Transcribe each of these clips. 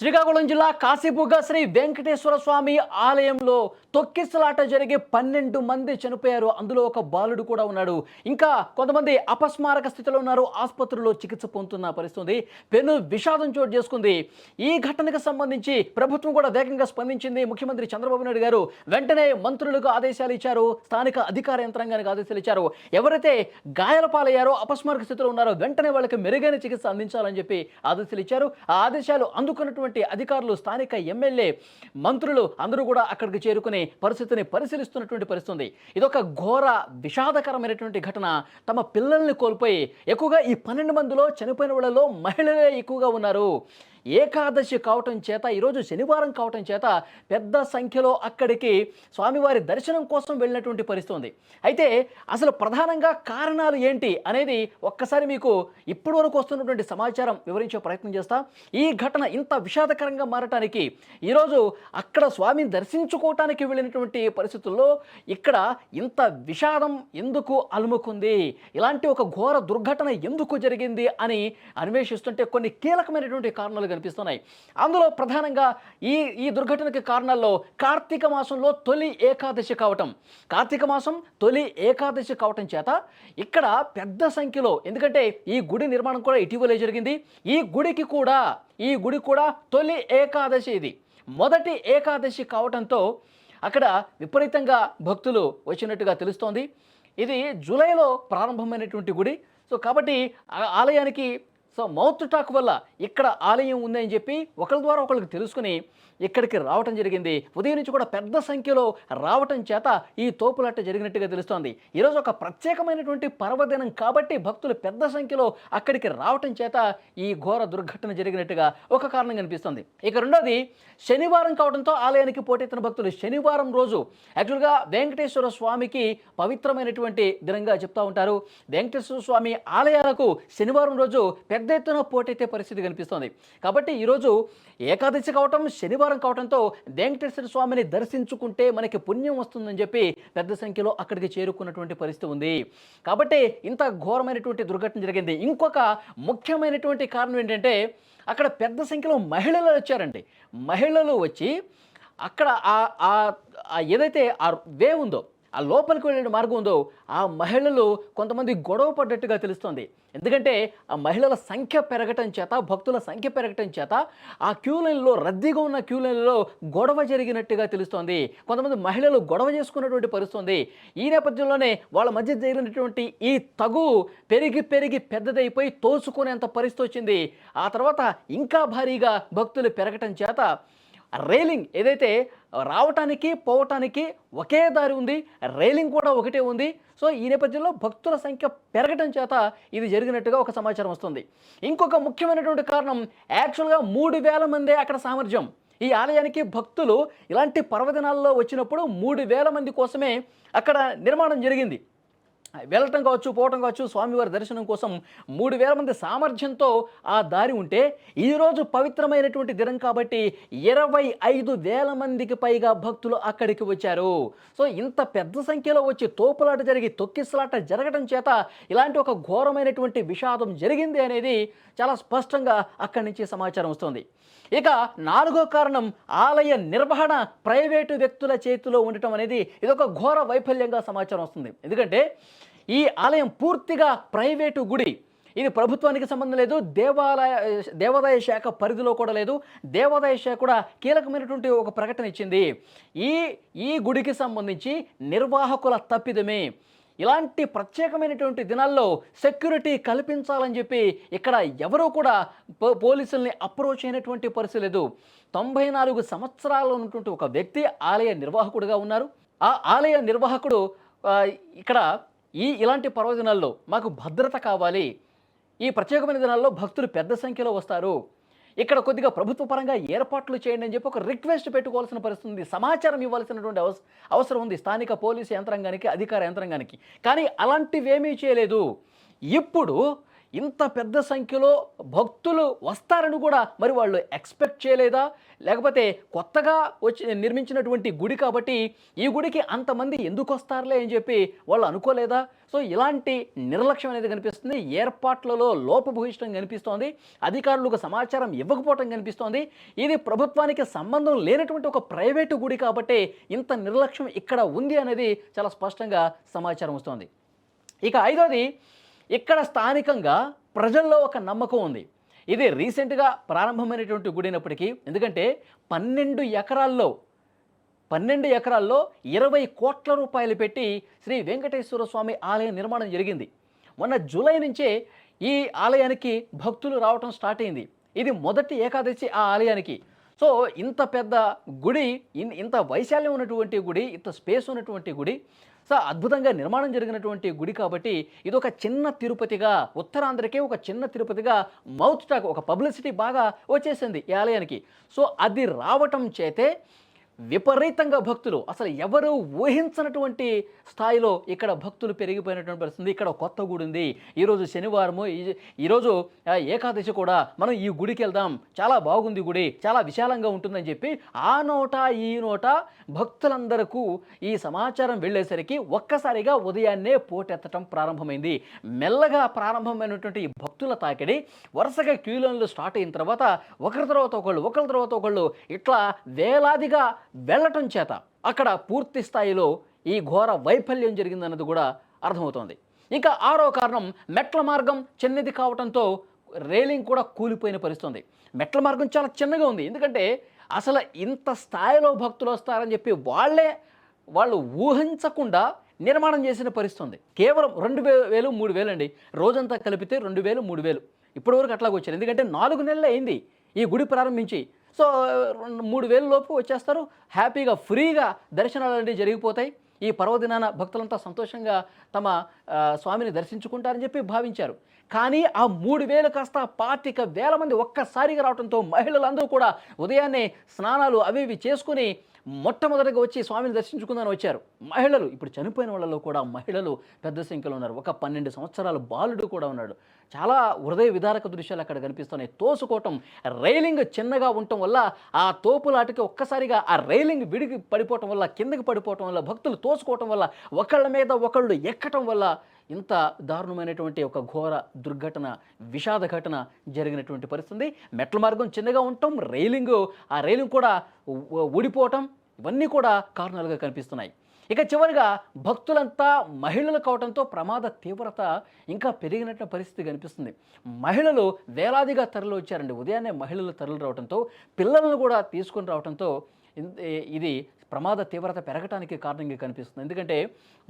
Srikakulam జిల్లా కాశీపుగ్గ శ్రీ వెంకటేశ్వర స్వామి ఆలయంలో తొక్కిసలాట జరిగి పన్నెండు మంది చనిపోయారు. అందులో ఒక బాలుడు కూడా ఉన్నాడు. ఇంకా కొంతమంది అపస్మారక స్థితిలో ఉన్నారు. ఆసుపత్రిలో చికిత్స పొందుతున్న పరిస్థితి పెను విషాదం చోటు చేసుకుంది. ఈ ఘటనకు సంబంధించి ప్రభుత్వం కూడా వేగంగా స్పందించింది. ముఖ్యమంత్రి చంద్రబాబు నాయుడు గారు వెంటనే మంత్రులకు ఆదేశాలు ఇచ్చారు. స్థానిక అధికార యంత్రాంగానికి ఆదేశాలు ఇచ్చారు. ఎవరైతే గాయాల పాలయ్యారో అపస్మారక స్థితిలో ఉన్నారో వెంటనే వాళ్ళకి మెరుగైన చికిత్స అందించాలని చెప్పి ఆదేశాలు ఇచ్చారు. ఆ ఆదేశాలు అందుకున్నటువంటి అధికారులు స్థానిక ఎమ్మెల్యే మంత్రులు అందరూ కూడా అక్కడికి చేరుకుని పరిస్థితిని పరిశీలిస్తున్నటువంటి పరిస్థితి ఉంది ఇదొక ఘోర విషాదకరమైనటువంటి ఘటన. తమ పిల్లల్ని కోల్పోయి ఎక్కువగా ఈ పన్నెండు మందిలో చనిపోయిన వాళ్ళలో మహిళలే ఎక్కువగా ఉన్నారు. ఏకాదశి కావటం చేత ఈరోజు శనివారం కావటం చేత పెద్ద సంఖ్యలో అక్కడికి స్వామివారి దర్శనం కోసం వెళ్ళినటువంటి పరిస్థితి ఉంది అయితే అసలు ప్రధానంగా కారణాలు ఏంటి అనేది ఒక్కసారి మీకు ఇప్పటి వరకు వస్తున్నటువంటి సమాచారం వివరించే ప్రయత్నం చేస్తా. ఈ ఘటన ఇంత విషాదకరంగా మారటానికి ఈరోజు అక్కడ స్వామిని దర్శించుకోవటానికి వెళ్ళినటువంటి పరిస్థితుల్లో ఇక్కడ ఇంత విషాదం ఎందుకు అలుముకుంది? ఇలాంటి ఒక ఘోర దుర్ఘటన ఎందుకు జరిగింది అని అన్వేషిస్తుంటే కొన్ని కీలకమైనటువంటి కారణాలు కనిపిస్తున్నాయి. అందులో ప్రధానంగా ఈ ఈ దుర్ఘటనకి కారణాల్లో కార్తీక మాసంలో తొలి ఏకాదశి కావటం. కార్తీక మాసం తొలి ఏకాదశి కావటం చేత ఇక్కడ పెద్ద సంఖ్యలో ఎందుకంటే ఈ గుడి నిర్మాణం కూడా ఇటీవలే జరిగింది. ఈ గుడికి కూడా ఈ గుడి కూడా తొలి ఏకాదశి ఇది. మొదటి ఏకాదశి కావటంతో అక్కడ విపరీతంగా భక్తులు వచ్చినట్టుగా తెలుస్తోంది. ఇది జూలైలో ప్రారంభమైనటువంటి గుడి. సో కాబట్టి ఆ ఆలయానికి సో మౌత్ టాక్ వల్ల ఇక్కడ ఆలయం ఉందని చెప్పి ఒకరి ద్వారా ఒకరికి తెలుసుకుని ఇక్కడికి రావటం జరిగింది. ఉదయం నుంచి కూడా పెద్ద సంఖ్యలో రావటం చేత ఈ తోపులాట జరిగినట్టుగా తెలుస్తోంది. ఈరోజు ఒక ప్రత్యేకమైనటువంటి పర్వదినం కాబట్టి భక్తులు పెద్ద సంఖ్యలో అక్కడికి రావటం చేత ఈ ఘోర దుర్ఘటన జరిగినట్టుగా ఒక కారణం కనిపిస్తుంది. ఇక రెండోది శనివారం కావడంతో ఆలయానికి పోటెత్తిన భక్తులు శనివారం రోజు యాక్చువల్గా వెంకటేశ్వర స్వామికి పవిత్రమైనటువంటి దినంగా చెప్తా ఉంటారు. వెంకటేశ్వర స్వామి ఆలయాలకు శనివారం రోజు పెద్ద ఎత్తున పోటెత్తే పరిస్థితి కనిపిస్తోంది. కాబట్టి ఈరోజు ఏకాదశి కావటం శనివారం కావడంతో వెంకటేశ్వర స్వామిని దర్శించుకుంటే మనకి పుణ్యం వస్తుందని చెప్పి పెద్ద సంఖ్యలో అక్కడికి చేరుకున్నటువంటి పరిస్థితి ఉంది. కాబట్టి ఇంత ఘోరమైనటువంటి దుర్ఘటన జరిగింది. ఇంకొక ముఖ్యమైనటువంటి కారణం ఏంటంటే అక్కడ పెద్ద సంఖ్యలో మహిళలు వచ్చారండి. మహిళలు వచ్చి అక్కడ ఆ- ఆ ఏదైతే ఆ వే ఉందో ఆ లోపలికి వెళ్ళే మార్గం ఉందో ఆ మహిళలు కొంతమంది గొడవ పడ్డట్టుగా తెలుస్తుంది. ఎందుకంటే ఆ మహిళల సంఖ్య పెరగటం చేత భక్తుల సంఖ్య పెరగటం చేత ఆ క్యూ లైన్లో రద్దీగా ఉన్న క్యూ లైన్లో గొడవ జరిగినట్టుగా తెలుస్తోంది. కొంతమంది మహిళలు గొడవ చేసుకున్నటువంటి పరిస్థితుంది. ఈ నేపథ్యంలోనే వాళ్ళ మధ్య జరిగినటువంటి ఈ తగు పెరిగి పెరిగి పెద్దదైపోయి తోసుకునేంత పరిస్థితి వచ్చింది. ఆ తర్వాత ఇంకా భారీగా భక్తులు పెరగటం చేత రైలింగ్ ఏదైతే రావటానికి పోవటానికి ఒకే దారి ఉంది రైలింగ్ కూడా ఒకటే ఉంది. సో ఈ నేపథ్యంలో భక్తుల సంఖ్య పెరగటం చేత ఇది జరిగినట్టుగా ఒక సమాచారం వస్తుంది. ఇంకొక ముఖ్యమైనటువంటి కారణం యాక్చువల్గా మూడు వేల మందే అక్కడ సామర్థ్యం. ఈ ఆలయానికి భక్తులు ఇలాంటి పర్వదినాల్లో వచ్చినప్పుడు మూడు వేల మంది కోసమే అక్కడ నిర్మాణం జరిగింది. వెళ్ళటం కావచ్చు పోవటం కావచ్చు స్వామివారి దర్శనం కోసం మూడు వేల మంది సామర్థ్యంతో ఆ దారి ఉంటే ఈరోజు పవిత్రమైనటువంటి దినం కాబట్టి ఇరవై ఐదు వేల మందికి పైగా భక్తులు అక్కడికి వచ్చారు. సో ఇంత పెద్ద సంఖ్యలో వచ్చి తోపులాట జరిగి తొక్కిసలాట జరగడం చేత ఇలాంటి ఒక ఘోరమైనటువంటి విషాదం జరిగింది అనేది చాలా స్పష్టంగా అక్కడి నుంచి సమాచారం వస్తుంది. ఇక నాలుగో కారణం ఆలయ నిర్వహణ ప్రైవేటు వ్యక్తుల చేతిలో ఉండటం అనేది ఇదొక ఘోర వైఫల్యంగా సమాచారం వస్తుంది. ఎందుకంటే ఈ ఆలయం పూర్తిగా ప్రైవేటు గుడి. ఇది ప్రభుత్వానికి సంబంధం లేదు దేవాలయ దేవాదాయ శాఖ పరిధిలో కూడా లేదు. దేవాదాయ శాఖ కూడా కీలకమైనటువంటి ఒక ప్రకటన ఇచ్చింది. ఈ ఈ గుడికి సంబంధించి నిర్వాహకుల తప్పిదమే. ఇలాంటి ప్రత్యేకమైనటువంటి దినాల్లో సెక్యూరిటీ కల్పించాలని చెప్పి ఇక్కడ ఎవరూ కూడా పోలీసుల్ని అప్రోచ్ అయినటువంటి పరిస్థితి లేదు. తొంభై నాలుగు సంవత్సరాలు ఉన్నటువంటి ఒక వ్యక్తి ఆలయ నిర్వాహకుడిగా ఉన్నారు. ఆ ఆలయ నిర్వాహకుడు ఇక్కడ ఈ ఇలాంటి పర్వదినాల్లో మాకు భద్రత కావాలి. ఈ ప్రత్యేకమైన దినాల్లో భక్తులు పెద్ద సంఖ్యలో వస్తారు. ఇక్కడ కొద్దిగా ప్రభుత్వ పరంగా ఏర్పాట్లు చేయండి అని చెప్పి ఒక రిక్వెస్ట్ పెట్టుకోవాల్సిన పరిస్థితి ఉంది. సమాచారం ఇవ్వాల్సినటువంటి అవస అవసరం ఉంది స్థానిక పోలీసు యంత్రాంగానికి అధికార యంత్రాంగానికి. కానీ అలాంటివేమీ చేయలేదు. ఇప్పుడు ఇంత పెద్ద సంఖ్యలో భక్తులు వస్తారని కూడా మరి వాళ్ళు ఎక్స్పెక్ట్ చేయలేదా? లేకపోతే కొత్తగా వచ్చి నిర్మించినటువంటి గుడి కాబట్టి ఈ గుడికి అంతమంది ఎందుకు వస్తారులే అని చెప్పి వాళ్ళు అనుకోలేదా? సో ఇలాంటి నిర్లక్ష్యం అనేది కనిపిస్తుంది. ఏర్పాట్లలో లోపభూయిష్టం కనిపిస్తోంది. అధికారులకు సమాచారం ఇవ్వకపోవటం కనిపిస్తోంది. ఇది ప్రభుత్వానికి సంబంధం లేనటువంటి ఒక ప్రైవేటు గుడి కాబట్టి ఇంత నిర్లక్ష్యం ఇక్కడ ఉంది అనేది చాలా స్పష్టంగా సమాచారం వస్తోంది. ఇక ఐదోది ఇక్కడ స్థానికంగా ప్రజల్లో ఒక నమ్మకం ఉంది. ఇది రీసెంట్గా ప్రారంభమైనటువంటి గుడి అయినప్పటికీ ఎందుకంటే పన్నెండు ఎకరాల్లో పన్నెండు ఎకరాల్లో ఇరవై కోట్ల రూపాయలు పెట్టి శ్రీ వెంకటేశ్వర స్వామి ఆలయం నిర్మాణం జరిగింది. మొన్న జూలై నుంచే ఈ ఆలయానికి భక్తులు రావటం స్టార్ట్ అయింది. ఇది మొదటి ఏకాదశి ఆ ఆలయానికి. సో ఇంత పెద్ద గుడి ఇన్- ఇంత వైశాల్యం ఉన్నటువంటి గుడి ఇంత స్పేస్ ఉన్నటువంటి గుడి సో అద్భుతంగా నిర్మాణం జరిగినటువంటి గుడి కాబట్టి ఇది ఒక చిన్న తిరుపతిగా ఉత్తరాంధ్రకే ఒక చిన్న తిరుపతిగా మౌత్ టాక్ ఒక పబ్లిసిటీ బాగా వచ్చేసింది ఈ ఆలయానికి. సో అది రావటం చేతే విపరీతంగా భక్తులు. అసలు ఎవరు ఊహించినటువంటి స్థాయిలో ఇక్కడ భక్తులు పెరిగిపోయినటువంటి పరిస్థితి ఇక్కడ కొత్త గుడి ఉంది. ఈరోజు శనివారము. ఈ- ఈరోజు ఏకాదశి కూడా మనం ఈ గుడికి వెళ్దాం. చాలా బాగుంది గుడి. చాలా విశాలంగా ఉంటుందని చెప్పి ఆ నోట ఈ నోట భక్తులందరకు ఈ సమాచారం వెళ్ళేసరికి ఒక్కసారిగా ఉదయాన్నే పోటెత్తడం ప్రారంభమైంది. మెల్లగా ప్రారంభమైనటువంటి ఈ భక్తుల తాకిడి వరుసగా క్యూలైన్లు స్టార్ట్ అయిన తర్వాత ఒకరి తర్వాత ఒకళ్ళు ఒకరి తర్వాత ఒకళ్ళు ఇట్లా వేలాదిగా వెళ్ళటం చేత అక్కడ పూర్తి స్థాయిలో ఈ ఘోర వైఫల్యం జరిగిందన్నది కూడా అర్థమవుతోంది. ఇంకా ఆరో కారణం మెట్ల మార్గం చిన్నది కావడంతో రైలింగ్ కూడా కూలిపోయిన పరిస్థితుంది. మెట్ల మార్గం చాలా చిన్నగా ఉంది. ఎందుకంటే అసలు ఇంత స్థాయిలో భక్తులు వస్తారని చెప్పి వాళ్ళే వాళ్ళు ఊహించకుండా నిర్మాణం చేసిన పరిస్థితుంది. కేవలం రెండు వేలు మూడు వేలు అండి. రోజంతా కలిపితే రెండు వేలు మూడు వేలు. ఇప్పటివరకు అట్లాగొచ్చారు ఎందుకంటే నాలుగు నెలలు అయింది ఈ గుడి ప్రారంభించి. సో రెండు మూడు వేల లోపు వచ్చేస్తారు. హ్యాపీగా ఫ్రీగా దర్శనాలు అనేవి జరిగిపోతాయి. ఈ పర్వదినాన భక్తులంతా సంతోషంగా తమ స్వామిని దర్శించుకుంటారని చెప్పి భావించారు. కానీ ఆ మూడు వేలు కాస్త పాతిక వేల మంది ఒక్కసారిగా రావడంతో మహిళలందరూ కూడా ఉదయాన్నే స్నానాలు అవి ఇవి చేసుకుని మొట్టమొదటిగా వచ్చి స్వామిని దర్శించుకుందని వచ్చారు. మహిళలు ఇప్పుడు చనిపోయిన వాళ్ళలో కూడా మహిళలు పెద్ద సంఖ్యలో ఉన్నారు. ఒక పన్నెండు సంవత్సరాల బాలుడు కూడా ఉన్నాడు. చాలా హృదయ విదారక దృశ్యాలు అక్కడ కనిపిస్తున్నాయి. తోసుకోవటం రైలింగ్ చిన్నగా ఉండటం వల్ల ఆ తోపులాటకి ఒక్కసారిగా ఆ రైలింగ్ విడిగి పడిపోవటం వల్ల కిందకి పడిపోవటం వల్ల భక్తులు తోసుకోవటం వల్ల ఒకళ్ళ మీద ఒకళ్ళు ఎక్కటం వల్ల ఇంత దారుణమైనటువంటి ఒక ఘోర దుర్ఘటన విషాద ఘటన జరిగినటువంటి పరిస్థితి మెట్ల మార్గం చిన్నగా ఉండటం రైలింగ్ ఆ రైలింగ్ కూడా ఊడిపోవటం ఇవన్నీ కూడా కారణాలుగా కనిపిస్తున్నాయి. ఇక చివరిగా భక్తులంతా మహిళలు కావడంతో ప్రమాద తీవ్రత ఇంకా పెరిగినట్టు పరిస్థితి కనిపిస్తుంది. మహిళలు వేలాదిగా తరలి వచ్చారండి ఉదయాన్నే మహిళలు తరలి రావడంతో పిల్లలను కూడా తీసుకొని రావడంతో ఇది ప్రమాద తీవ్రత పెరగటానికి కారణంగా కనిపిస్తుంది. ఎందుకంటే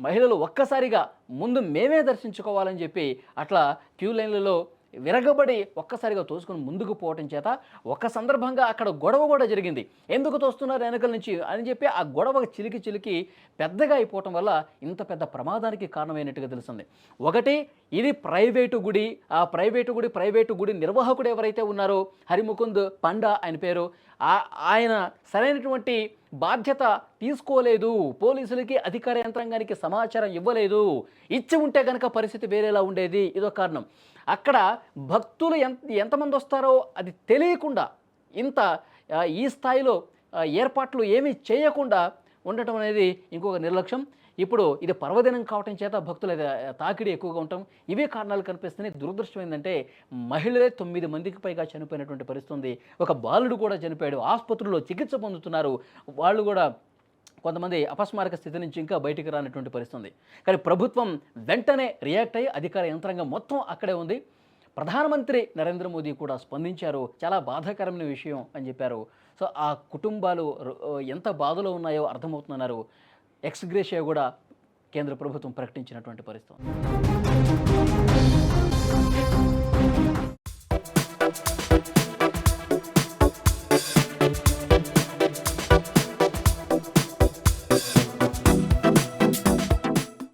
మహిళలు ఒక్కసారిగా ముందు మేమే దర్శించుకోవాలని చెప్పి అట్లా క్యూ లైన్లలో విరగబడి ఒక్కసారిగా తోసుకుని ముందుకు పోవటం చేత ఒక సందర్భంగా అక్కడ గొడవ కూడా జరిగింది. ఎందుకు తోస్తున్నారు వెనకల నుంచి అని చెప్పి ఆ గొడవ చిలికి చిలికి పెద్దగా అయిపోవటం వల్ల ఇంత పెద్ద ప్రమాదానికి కారణమైనట్టుగా తెలుస్తుంది. ఒకటి ఇది ప్రైవేటు గుడి. ఆ ప్రైవేటు గుడి ప్రైవేటు గుడి నిర్వాహకుడు ఎవరైతే ఉన్నారో హరిముకుంద్ పండా ఆయన పేరు ఆ- ఆయన సరైనటువంటి బాధ్యత తీసుకోలేదు. పోలీసులకి అధికార యంత్రాంగానికి సమాచారం ఇవ్వలేదు. ఇచ్చి ఉంటే కనుక పరిస్థితి వేరేలా ఉండేది. ఇదో కారణం. అక్కడ భక్తులు ఎంత ఎంతమంది వస్తారో అది తెలియకుండా ఇంత ఈ స్థాయిలో ఏర్పాట్లు ఏమీ చేయకుండా ఉండటం అనేది ఇంకొక నిర్లక్ష్యం. ఇప్పుడు ఇది పర్వదినం కావటం చేత భక్తుల తాకిడి ఎక్కువగా ఉండటం. ఇవే కారణాలు కనిపిస్తున్నాయి. దురదృష్టం ఏంటంటే మహిళలే తొమ్మిది మందికి పైగా చనిపోయినటువంటి పరిస్థితి ఉంది. ఒక బాలుడు కూడా చనిపోయాడు. ఆసుపత్రుల్లో చికిత్స పొందుతున్నారు. వాళ్ళు కూడా కొంతమంది అపస్మారక స్థితి నుంచి ఇంకా బయటికి రానటువంటి పరిస్థితి ఉంది కానీ ప్రభుత్వం వెంటనే రియాక్ట్ అయ్యి అధికార యంత్రాంగం మొత్తం అక్కడే ఉంది. ప్రధానమంత్రి నరేంద్ర మోదీ కూడా స్పందించారు. చాలా బాధాకరమైన విషయం అని చెప్పారు. సో ఆ కుటుంబాలు ఎంత బాధలో ఉన్నాయో అర్థమవుతున్నారు ఎక్స్గ్రేషియా కూడా కేంద్ర ప్రభుత్వం ప్రకటించినటువంటి పరిస్థితి